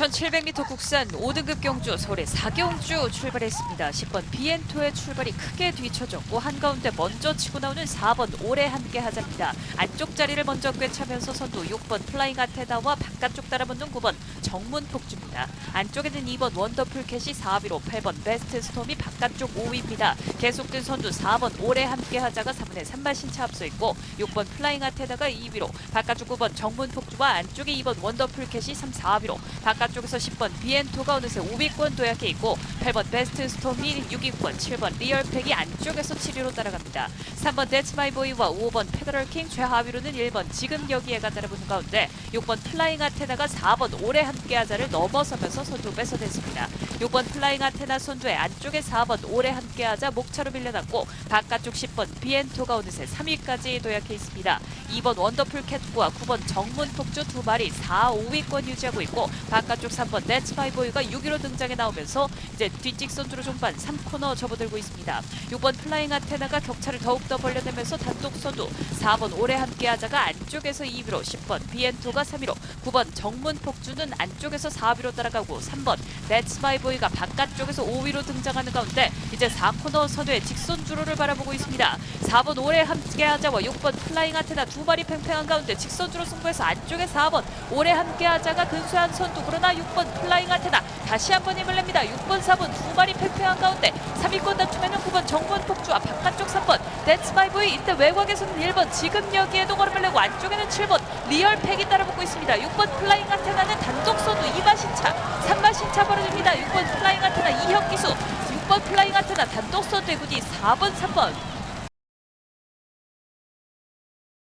1700m 국산 5등급 경주 서울의 4경주 출발했습니다. 10번 비엔토의 출발이 크게 뒤쳐졌고 한가운데 먼저 치고 나오는 4번 오래 함께 하자입니다. 안쪽 자리를 먼저 꿰차면서 선두 6번 플라잉 아테나와 바깥쪽 따라붙는 9번 정문 폭주입니다. 안쪽에는 2번 원더풀 캣이 4위로 8번 베스트 스톰이 바깥쪽 5위입니다. 계속된 선두 4번 오래 함께 하자가 3분의 3발 신차 앞서 있고 6번 플라잉 아테나가 2위로 바깥쪽 9번 정문 폭주와 안쪽에 2번 원더풀 캣이 3, 4위로 바깥 쪽에서 10번 비엔토가 어느새 5위권 도약해 있고 8번 베스트 스톰이 6위권 7번 리얼팩이 안쪽에서 7위로 따라갑니다. 3번 데츠 마이 보이와 5번 페더럴 킹 최하위로는 1번 지금 여기에가 따라붙는 가운데 6번 플라잉 아테나가 4번 오래 함께하자를 넘어서면서 선두 뺏어냈습니다. 6번 플라잉 아테나 선두에 안쪽에 4번 오래 함께하자 목차로 밀려났고 바깥쪽 10번 비엔토가 어느새 3위까지 도약해 있습니다. 2번 원더풀 캣과 9번 정문 폭주 두 마리 4, 5위권 유지하고 있고 바깥 쪽 3번 네츠파이보이가 6위로 등장해 나오면서 이제 뒷직 선두로 종반 3코너 접어들고 있습니다. 6번 플라잉 아테나가 격차를 더욱더 벌려내면서 단독 선두 4번 오래 함께하자가 안쪽에서 2위로 10번 비엔토가 3위로 9번 정문 폭주는 안쪽에서 4위로 따라가고 3번 네츠마이보이가 바깥쪽에서 5위로 등장하는 가운데 이제 4코너 선두의 직선 주로를 바라보고 있습니다. 4번 오래 함께하자와 6번 플라잉 아테나 두 마리 팽팽한 가운데 직선 주로 승부해서 안쪽에 4번 오래 함께하자가 근소한 선두 그 러나 6번 플라잉 아테나 다시 한번 힘을 냅니다. 6번 4번 두 마리 팽팽한 가운데 3위권 다툼에는 9번 정문 폭주와 바깥쪽 3번 댄스마이보이 이때 외곽에서는 1번 지금 여기에도 걸음을 내고 안쪽에는 7번 리얼 팩이 따라붙고 있습니다. 6번 플라잉 아테나는 단독 선두 2마 신차 3마 신차 벌어집니다. 6번 플라잉 아테나 이혁 기수 6번 플라잉 아테나 단독 선두의 군이 4번 3번